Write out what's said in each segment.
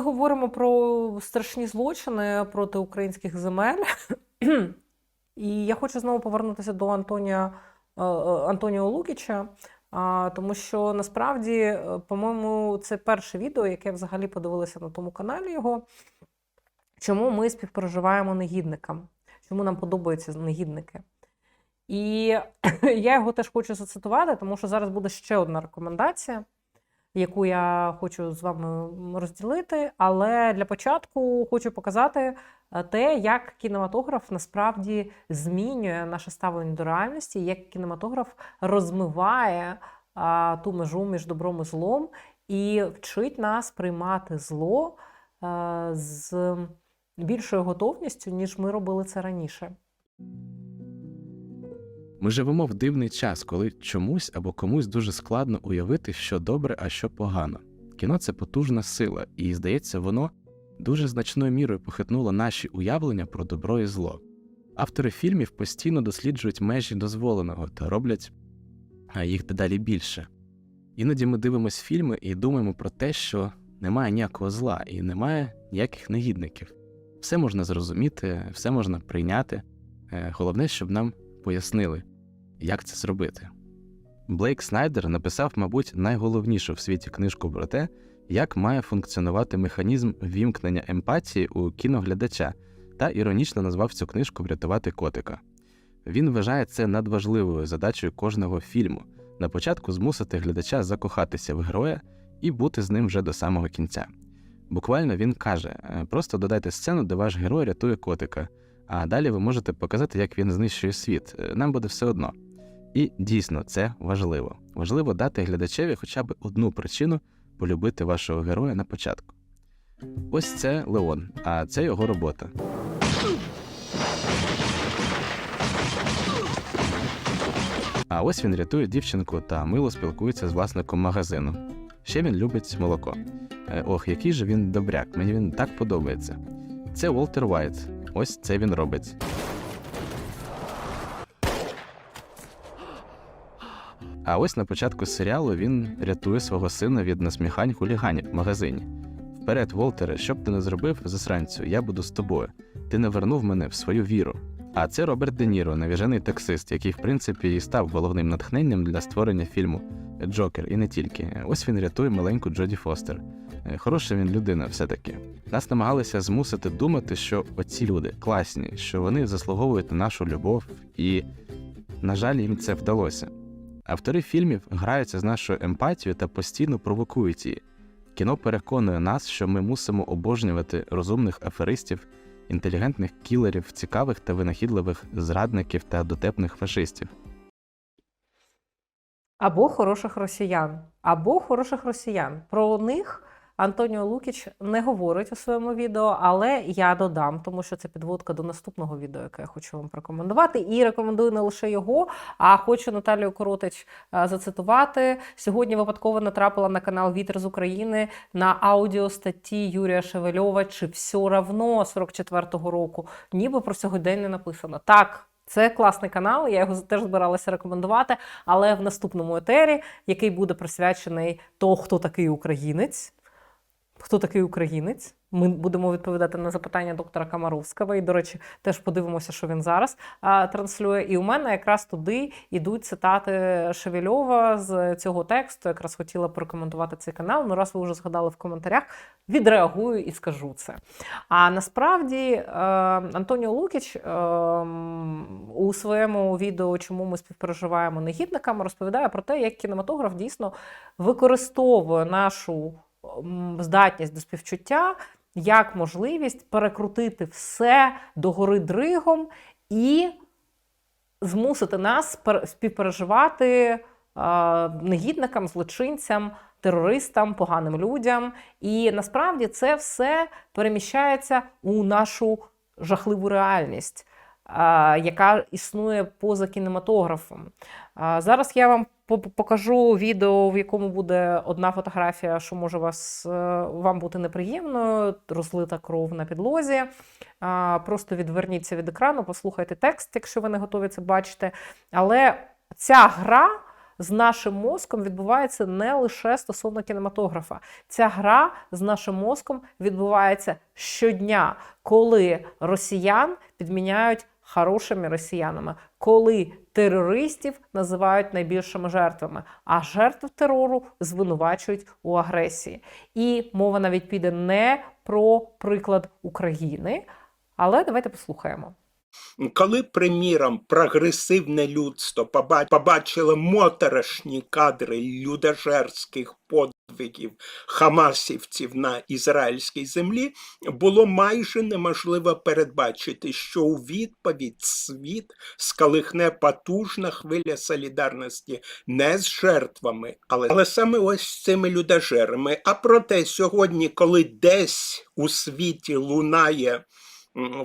ми говоримо про страшні злочини проти українських земель. І я хочу знову повернутися до Антонія е, е, Антоніо Лукіча, тому що насправді, е, по-моєму, це перше відео, яке взагалі подивилася на тому каналі його. Чому ми співпереживаємо негідникам? Чому нам подобаються негідники? І я його теж хочу зацитувати, тому що зараз буде ще одна рекомендація, яку я хочу з вами розділити. Але для початку хочу показати е, те, як кінематограф насправді змінює наше ставлення до реальності, як кінематограф розмиває а, ту межу між добром і злом і вчить нас приймати зло а, з більшою готовністю, ніж ми робили це раніше. Ми живемо в дивний час, коли чомусь або комусь дуже складно уявити, що добре, а що погано. Кіно це потужна сила, і здається, воно дуже значною мірою похитнуло наші уявлення про добро і зло. Автори фільмів постійно досліджують межі дозволеного та роблять їх дедалі більше. Іноді ми дивимося фільми і думаємо про те, що немає ніякого зла і немає ніяких негідників. Все можна зрозуміти, все можна прийняти. Е, Головне, щоб нам пояснили, як це зробити. Блейк Снайдер написав, мабуть, найголовнішу в світі книжку про те, як має функціонувати механізм вімкнення емпатії у кіноглядача, та іронічно назвав цю книжку Врятувати котика. Він вважає це надважливою задачею кожного фільму на початку змусити глядача закохатися в героя і бути з ним вже до самого кінця. Буквально він каже: «Е, просто додайте сцену, де ваш герой рятує котика, а далі ви можете показати, як він знищує світ. Е, Нам буде все одно. І дійсно це важливо. Важливо дати глядачеві хоча б одну причину полюбити вашого героя на початку. Ось це Леон, а це його робота. А ось він рятує дівчинку та мило спілкується з власником магазину. Ще він любить молоко. Е, Ох, який же він добряк, мені він так подобається. Це Волтер Вайт. Ось це він робить. А ось на початку серіалу він рятує свого сина від насміхань хуліганів в магазині. Вперед, Волтере, що б ти не зробив, засранцю, я буду з тобою. Ти не вернув мене в свою віру. А це Роберт Де Ніро, навіжений таксист, який, в принципі, і став головним натхненням для створення фільму Джокер, і не тільки. Ось він рятує маленьку Джоді Фостер. Е, Хороша він людина, все-таки. Нас намагалися змусити думати, що оці люди класні, що вони заслуговують на нашу любов, і, на жаль, їм це вдалося. Автори фільмів граються з нашою емпатією та постійно провокують її. Кіно переконує нас, що ми мусимо обожнювати розумних аферистів, інтелігентних кілерів, цікавих та винахідливих зрадників та дотепних фашистів. Або хороших росіян, або хороших росіян. Про них Антоніо Лукіч не говорить у своєму відео, але я додам, тому що це підводка до наступного відео, яке я хочу вам порекомендувати. І рекомендую не лише його, а хочу Наталію Коротич е, зацитувати. Сьогодні випадково натрапила на канал Вітер з України на аудіостатті Юрія Шевельова чи все равно 44-го року. Ніби про сьогодення написано. Так. Це класний канал, я його теж збиралася рекомендувати, але в наступному етері, який буде присвячений то, хто такий українець. Хто такий українець? Ми будемо відповідати на запитання доктора Камаровського. І, до речі, теж подивимося, що він зараз а, транслює. І у мене якраз туди йдуть цитати Шевельова з цього тексту. Якраз хотіла порекомендувати цей канал. Ну, раз ви вже згадали в коментарях, відреагую і скажу це. А насправді е, Антоніо Лукіч е, у своєму відео, чому ми співпереживаємо негідникам, розповідає про те, як кінематограф дійсно використовує нашу здатність до співчуття як можливість перекрутити все догори дригом і змусити нас співпереживати негідникам, злочинцям, терористам, поганим людям. І насправді це все переміщається у нашу жахливу реальність, яка існує поза кінематографом. Зараз я вам покажу відео, в якому буде одна фотографія, що може вас, е, вам бути неприємною, розлита кров на підлозі. Просто відверніться від екрану, послухайте текст, якщо ви не готові це бачити. Але ця гра з нашим мозком відбувається не лише стосовно кінематографа. Ця гра з нашим мозком відбувається щодня, коли росіян підміняють хорошими росіянами, коли терористів називають найбільшими жертвами, а жертв терору звинувачують у агресії. І мова навіть піде не про приклад України, але давайте послухаємо. Коли, приміром, прогресивне людство побачило моторошні кадри людожерських подвигів хамасівців на ізраїльській землі, було майже неможливо передбачити, що у відповідь світ скалихне потужна хвиля солідарності не з жертвами, але, але саме ось цими людожерами. А проте сьогодні, коли десь у світі лунає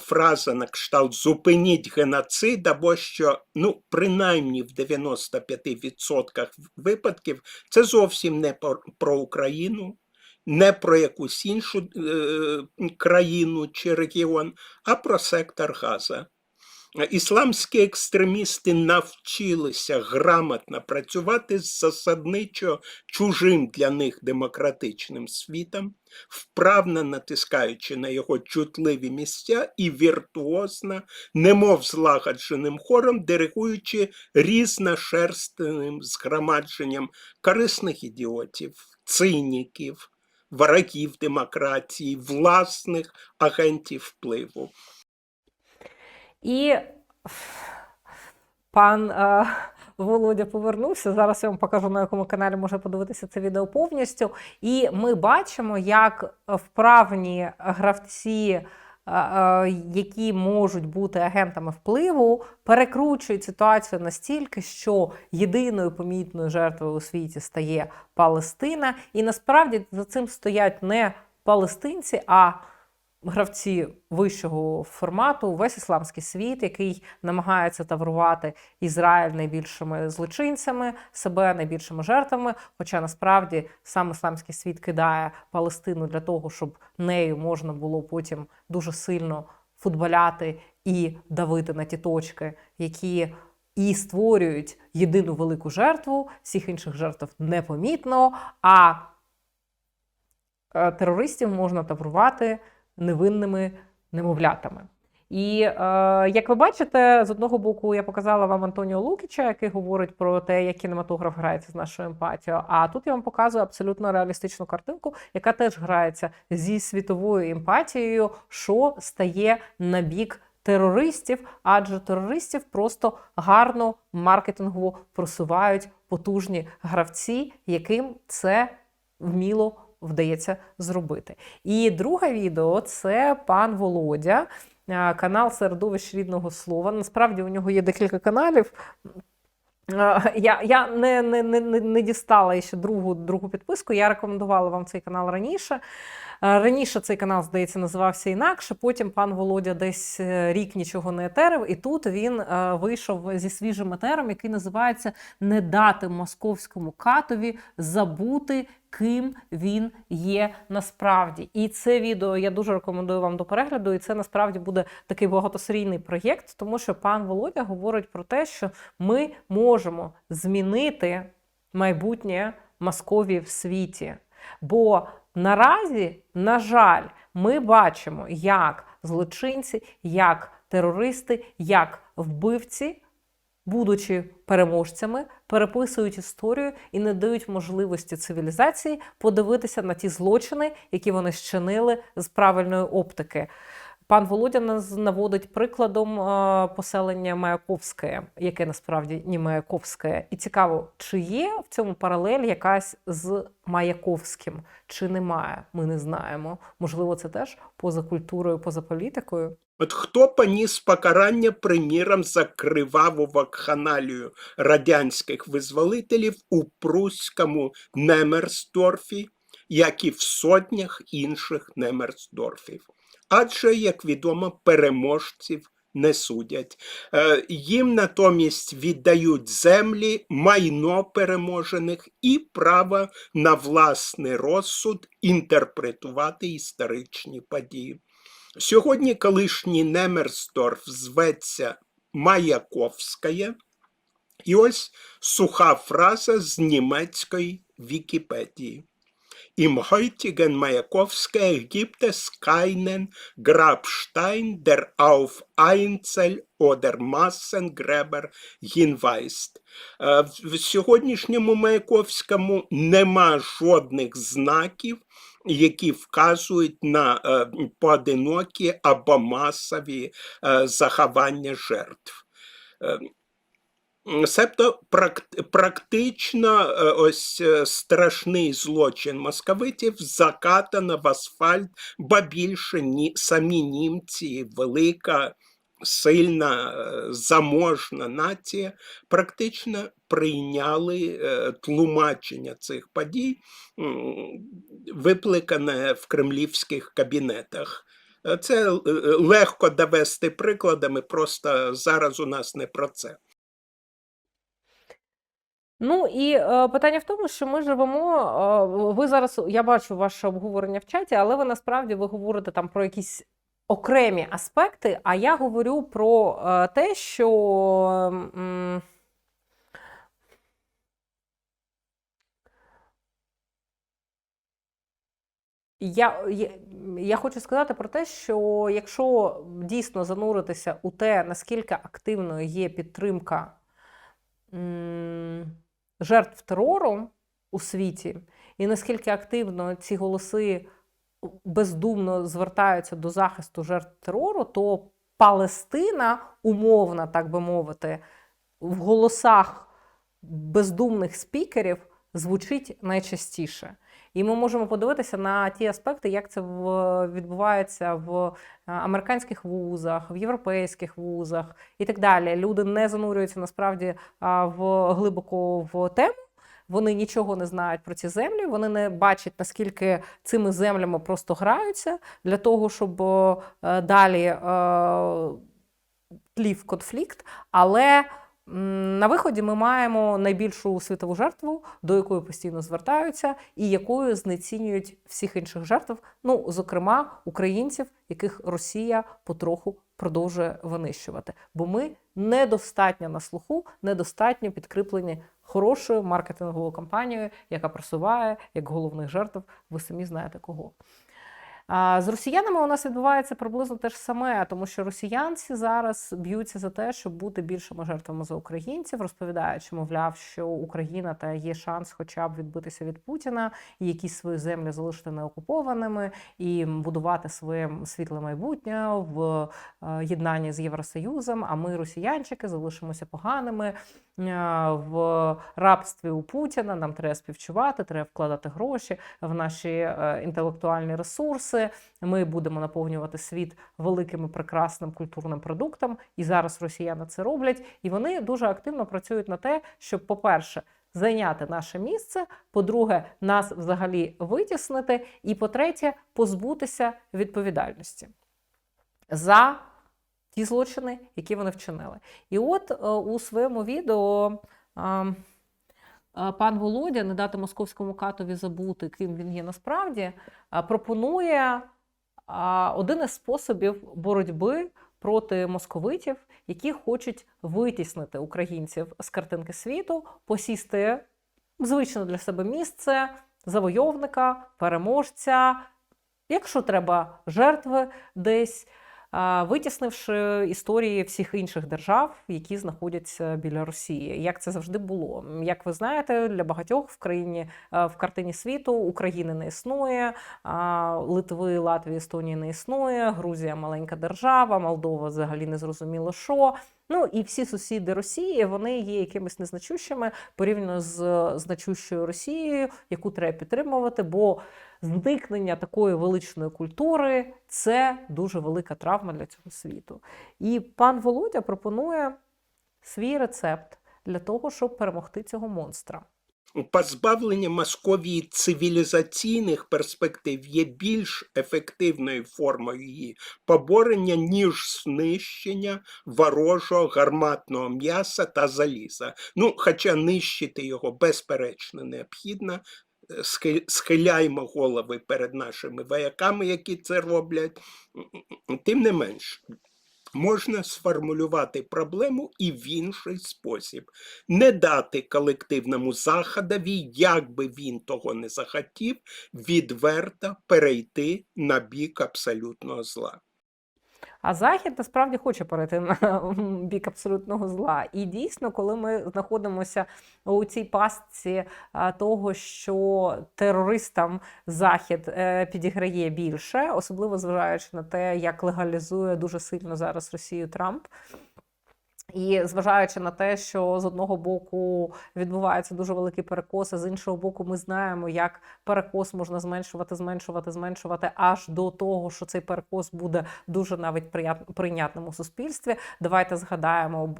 фраза на кшталт зупиніть геноцид, або що ну принаймні в 95% випадків це зовсім не про, Україну, не про якусь іншу е, країну чи регіон, а про сектор Газа. Ісламські екстремісти навчилися грамотно працювати з засадничо чужим для них демократичним світом, вправно натискаючи на його чутливі місця і віртуозно, немов злагодженим хором, диригуючи різношерстним згромадженням корисних ідіотів, циніків, ворогів демократії, власних агентів впливу. І пан е, Володя повернувся. Зараз я вам покажу, на якому каналі можна подивитися це відео повністю. І ми бачимо, як вправні гравці, е, е, які можуть бути агентами впливу, перекручують ситуацію настільки, що єдиною помітною жертвою у світі стає Палестина. І насправді за цим стоять не палестинці, а гравці вищого формату, весь ісламський світ, який намагається таврувати Ізраїль найбільшими злочинцями, себе найбільшими жертвами. Хоча насправді сам ісламський світ кидає Палестину для того, щоб нею можна було потім дуже сильно футболяти і давити на ті точки, які і створюють єдину велику жертву, всіх інших жертв непомітно. А е, терористів можна таврувати невинними немовлятами. І е, як ви бачите, з одного боку я показала вам Антоніо Лукіча, який говорить про те, як кінематограф грається з нашою емпатією. А тут я вам показую абсолютно реалістичну картинку, яка теж грається зі світовою емпатією, що стає на бік терористів, адже терористів просто гарно маркетингово просувають потужні гравці, яким це вміло вдається зробити. І друге відео це пан Володя, е, канал Середовищ рідного слова. Насправді у нього є декілька каналів. Е, Я, я не, не, не, не- дістала ще другу, другу підписку. Я рекомендувала вам цей канал раніше. Е, Раніше цей канал, здається, називався інакше. Потім пан Володя десь е, рік нічого не етерив, і тут він е, вийшов зі свіжим етером, який називається Не дати московському катові забути, ким він є насправді. І це відео я дуже рекомендую вам до перегляду. І це насправді буде такий багатосерійний проєкт, тому що пан Володя говорить про те, що ми можемо змінити майбутнє Московії в світі. Бо наразі, на жаль, ми бачимо, як злочинці, як терористи, як вбивці, будучи переможцями, переписують історію і не дають можливості цивілізації подивитися на ті злочини, які вони щинили з правильної оптики. Пан Володя наводить прикладом е, поселення Маяковське, яке насправді не Маяковське. І цікаво, чи є в цьому паралель якась з Маяковським, чи немає? Ми не знаємо. Можливо, це теж поза культурою, поза політикою. От хто поніс покарання, приміром, за криваву вакханалію радянських визволителів у Пруському Немерсдорфі, як і в сотнях інших Немерсдорфів. Адже, як відомо, переможців не судять. Е, Їм натомість віддають землі, майно переможених і право на власний розсуд інтерпретувати історичні події. Сьогодні колишній Немерсдорф зветься Маяковське, І ось суха фраза з німецької Вікіпедії. Im heutigen Majakowsке gibt es keinen Grabstein, der auf Einzel- oder Massengräber hinweist. Е, В сьогоднішньому Маяковському нема жодних знаків, які вказують на е, поодинокі або масові е, заховання жертв. Себто практично е, ось е, страшний злочин московитів закатано в асфальт, ба більше ні, самі німці, велика, сильна, е, заможна нація, практично прийняли тлумачення цих подій, викликане в кремлівських кабінетах. Це легко довести прикладами, просто зараз у нас не про це. Ну і е, питання в тому, що ми живемо. Е, ви зараз, я бачу ваше обговорення в чаті, але ви насправді ви говорите там про якісь окремі аспекти, а я говорю про е, те, що. м, Я, я, я хочу сказати про те, що якщо дійсно зануритися у те, наскільки активною є підтримка жертв терору у світі, і наскільки активно ці голоси бездумно звертаються до захисту жертв терору, то Палестина, умовна, так би мовити, в голосах бездумних спікерів звучить найчастіше. І ми можемо подивитися на ті аспекти, як це відбувається в е, американських вузах, в європейських вузах і так далі. Люди не занурюються насправді в глибоко в тему. Вони нічого не знають про ці землі, вони не бачать, наскільки цими землями просто граються для того, щоб е, далі е, тлів конфлікт. Але на виході ми маємо найбільшу світову жертву, до якої постійно звертаються, і якою знецінюють всіх інших жертв, ну, зокрема, українців, яких Росія потроху продовжує винищувати. Бо ми недостатньо на слуху, недостатньо підкріплені хорошою маркетинговою кампанією, яка просуває як головних жертв, ви самі знаєте кого. З росіянами у нас відбувається приблизно те ж саме, тому що росіянці зараз б'ються за те, щоб бути більшими жертвами за українців, розповідаючи, мовляв, що Україна та є шанс, хоча б відбитися від Путіна і якісь свої землі залишити неокупованими, і будувати своє світле майбутнє в е, єднанні з Євросоюзом. А ми, росіянчики, залишимося поганими е, в рабстві у Путіна. Нам треба співчувати, треба вкладати гроші в наші е, інтелектуальні ресурси. Ми будемо наповнювати світ великим і прекрасним культурним продуктом. І зараз росіяни це роблять. І вони дуже активно працюють на те, щоб, по-перше, зайняти наше місце, по-друге, нас взагалі витіснити, і по-третє, позбутися відповідальності за ті злочини, які вони вчинили. І от е, у своєму відео. Пан Володя, не дати московському катові забути, ким він є насправді, пропонує один із способів боротьби проти московитів, які хочуть витіснити українців з картинки світу, посісти звичне для себе місце завойовника, переможця, якщо треба, жертви десь. Витіснивши історії всіх інших держав, які знаходяться біля Росії, як це завжди було. Як ви знаєте, для багатьох в країні е, в картині світу України не існує, Литви, Латвії, Естонії не існує, Грузія маленька держава, Молдова взагалі не зрозуміло що. Ну і всі сусіди Росії вони є якимись незначущими порівняно з значущою Росією, яку треба підтримувати, бо зникнення такої величної культури це дуже велика травма для цього світу. І пан Володя пропонує свій рецепт для того, щоб перемогти цього монстра. Позбавлення Московії цивілізаційних перспектив є більш ефективною формою її поборення, ніж знищення ворожого гарматного м'яса та заліза. Ну, хоча нищити його безперечно необхідно. Е, Схиляємо голови перед нашими вояками, які це роблять. Тим не менш, можна сформулювати проблему і в інший спосіб. Не дати колективному заходові, як би він того не захотів, відверто перейти на бік абсолютного зла. А Захід насправді хоче перейти на бік абсолютного зла. І дійсно, коли ми знаходимося у цій пастці того, що терористам Захід е, підіграє більше, особливо зважаючи на те, як легалізує дуже сильно зараз Росію Трамп. І зважаючи на те, що з одного боку відбуваються дуже великі перекоси, з іншого боку, ми знаємо, як перекос можна зменшувати, зменшувати, зменшувати аж до того, що цей перекос буде дуже навіть прийнятним у суспільстві. Давайте згадаємо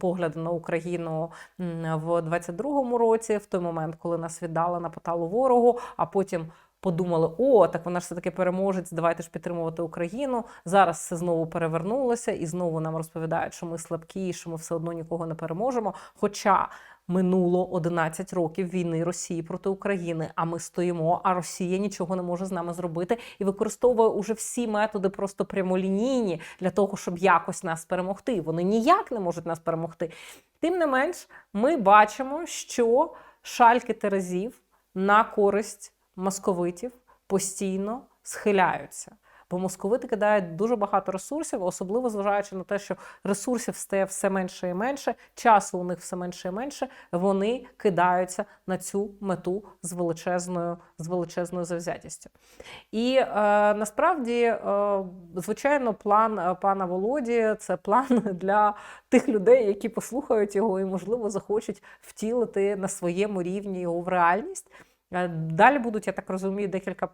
погляди на Україну в 22-му році, в той момент, коли нас віддали на поталу ворогу, а потім. Подумали, о, так вона ж все таки переможець, давайте ж підтримувати Україну. Зараз все знову перевернулося, і знову нам розповідають, що ми слабкі, що ми все одно нікого не переможемо. Хоча минуло 11 років війни Росії проти України, а ми стоїмо, а Росія нічого не може з нами зробити і використовує уже всі методи просто прямолінійні для того, щоб якось нас перемогти. Вони ніяк не можуть нас перемогти. Тим не менш, ми бачимо, що шальки терезів на користь московитів постійно схиляються. Бо московити кидають дуже багато ресурсів, особливо зважаючи на те, що ресурсів стає все менше і менше, часу у них все менше і менше. Вони кидаються на цю мету з величезною, з величезною завзятістю. І е, насправді, е, звичайно, план е, пана Володі це план для тих людей, які послухають його і, можливо, захочуть втілити на своєму рівні його в реальність. Е, Далі будуть, я так розумію, декілька е,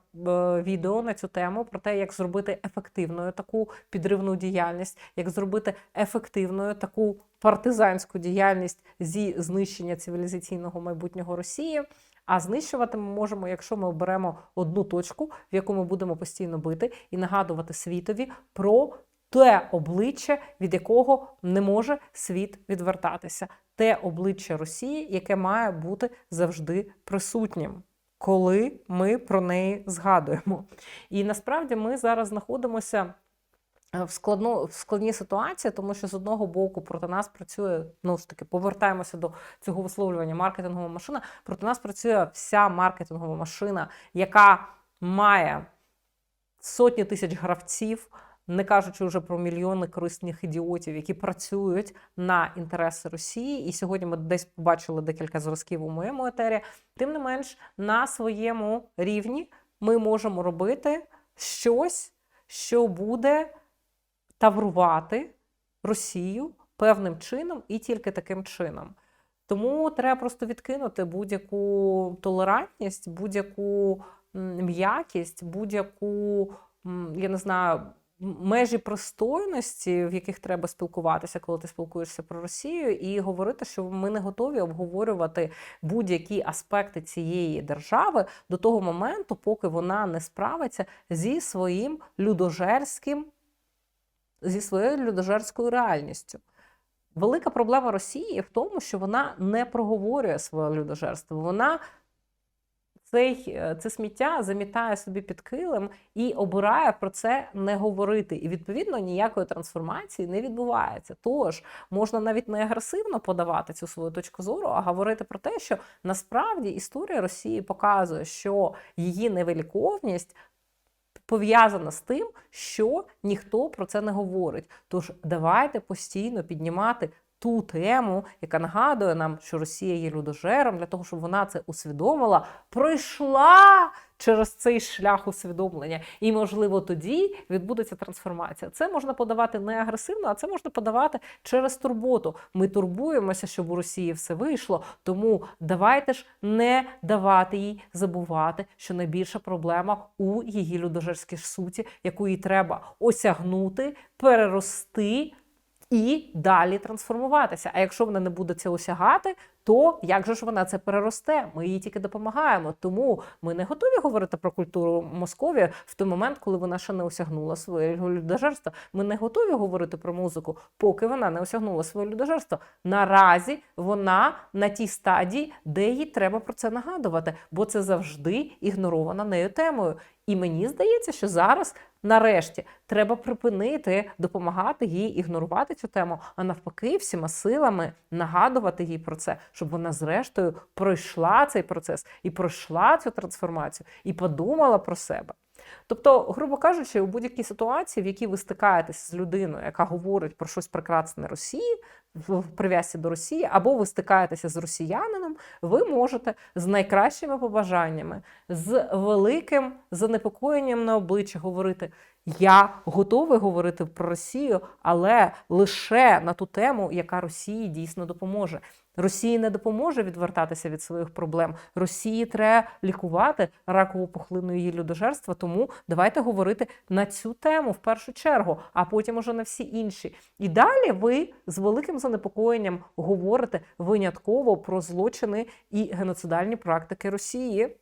відео на цю тему про те, як зробити ефективною таку підривну діяльність, як зробити ефективною таку партизанську діяльність зі знищення цивілізаційного майбутнього Росії. А знищувати ми можемо, якщо ми оберемо одну точку, в яку ми будемо постійно бити, і нагадувати світові про те обличчя, від якого не може світ відвертатися, те обличчя Росії, яке має бути завжди присутнім, коли ми про неї згадуємо. І насправді ми зараз знаходимося. е, В складну в складній ситуації, тому що з одного боку проти нас працює ну ж таки, повертаємося до цього висловлювання маркетингова машина. Проти нас працює вся маркетингова машина, яка має сотні тисяч гравців, не кажучи вже про мільйони корисних ідіотів, які працюють на інтереси Росії. І сьогодні ми десь побачили декілька зразків у моєму етері. Тим не менш, на своєму рівні ми можемо робити щось, що буде таврувати Росію певним чином і тільки таким чином. Тому треба просто відкинути будь-яку толерантність, будь-яку м'якість, будь-яку, я не знаю, межі пристойності, в яких треба спілкуватися, коли ти спілкуєшся про Росію, і говорити, що ми не готові обговорювати будь-які аспекти цієї держави до того моменту, поки вона не справиться зі своїм людожерським, зі своєю людожерською реальністю. Велика проблема Росії в тому, що вона не проговорює своє людожерство. Вона цей, е, це сміття замітає собі під килим і обирає про це не говорити. І відповідно ніякої трансформації не відбувається. Тож можна навіть не агресивно подавати цю свою точку зору, а говорити про те, що насправді історія Росії показує, що її невеликовність пов'язана з тим, що ніхто про це не говорить. Тож давайте постійно піднімати ту тему, яка нагадує нам, що Росія є людожером, для того, щоб вона це усвідомила, пройшла через цей шлях усвідомлення. І, можливо, тоді відбудеться трансформація. Це можна подавати не агресивно, а це можна подавати через турботу. Ми турбуємося, щоб у Росії все вийшло. Тому давайте ж не давати їй забувати, що найбільша проблема у її людожерській суті, яку їй треба осягнути, перерости і далі трансформуватися. А якщо вона не буде це осягати, то як же ж вона це переросте? Ми їй тільки допомагаємо. Тому ми не готові говорити про культуру Московії в той момент, коли вона ще не осягнула своє людожерство. Ми не готові говорити про музику, поки вона не осягнула своє людожерство. Наразі вона на тій стадії, де їй треба про це нагадувати, бо це завжди ігнорована нею темою. І мені здається, що зараз, нарешті, треба припинити допомагати їй ігнорувати цю тему, а навпаки, всіма силами нагадувати їй про це, щоб вона, зрештою, пройшла цей процес і пройшла цю трансформацію, і подумала про себе. Тобто, грубо кажучи, у будь-якій ситуації, в якій ви стикаєтесь з людиною, яка говорить про щось прекрасне Росії, в прив'язці до Росії, або ви стикаєтеся з росіянином, ви можете з найкращими побажаннями, з великим занепокоєнням на обличчі говорити: Я готовий говорити про Росію, але лише на ту тему, яка Росії дійсно допоможе. Росії не допоможе відвертатися від своїх проблем. Росії треба лікувати ракову пухлину її людожерства. Тому давайте говорити на цю тему в першу чергу, а потім уже на всі інші. І далі ви з великим занепокоєнням говорите винятково про злочини і геноцидальні практики Росії.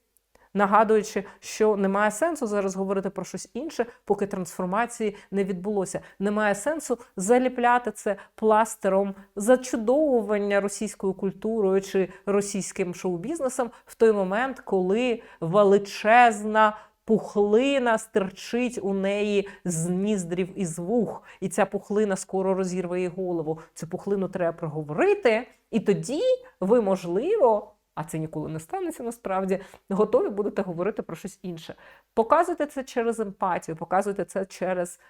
Нагадуючи, що немає сенсу зараз говорити про щось інше, поки трансформації не відбулося. Немає сенсу заліпляти це пластером зачудовування російською культурою чи російським шоу-бізнесом в той момент, коли величезна пухлина стирчить у неї з ніздрів і з вух, і ця пухлина скоро розірве їй голову. Цю пухлину треба проговорити, і тоді ви, можливо. А це ніколи не станеться насправді. Готові будете говорити про щось інше. Показуйте це через емпатію, показуйте це через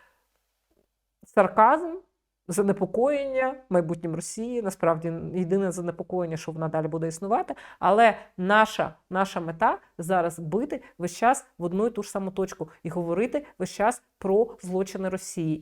сарказм, занепокоєння майбутнім Росії. Насправді єдине занепокоєння, що вона далі буде існувати. Але наша, наша мета зараз бити весь час в одну і ту ж саму точку і говорити весь час про злочини Росії.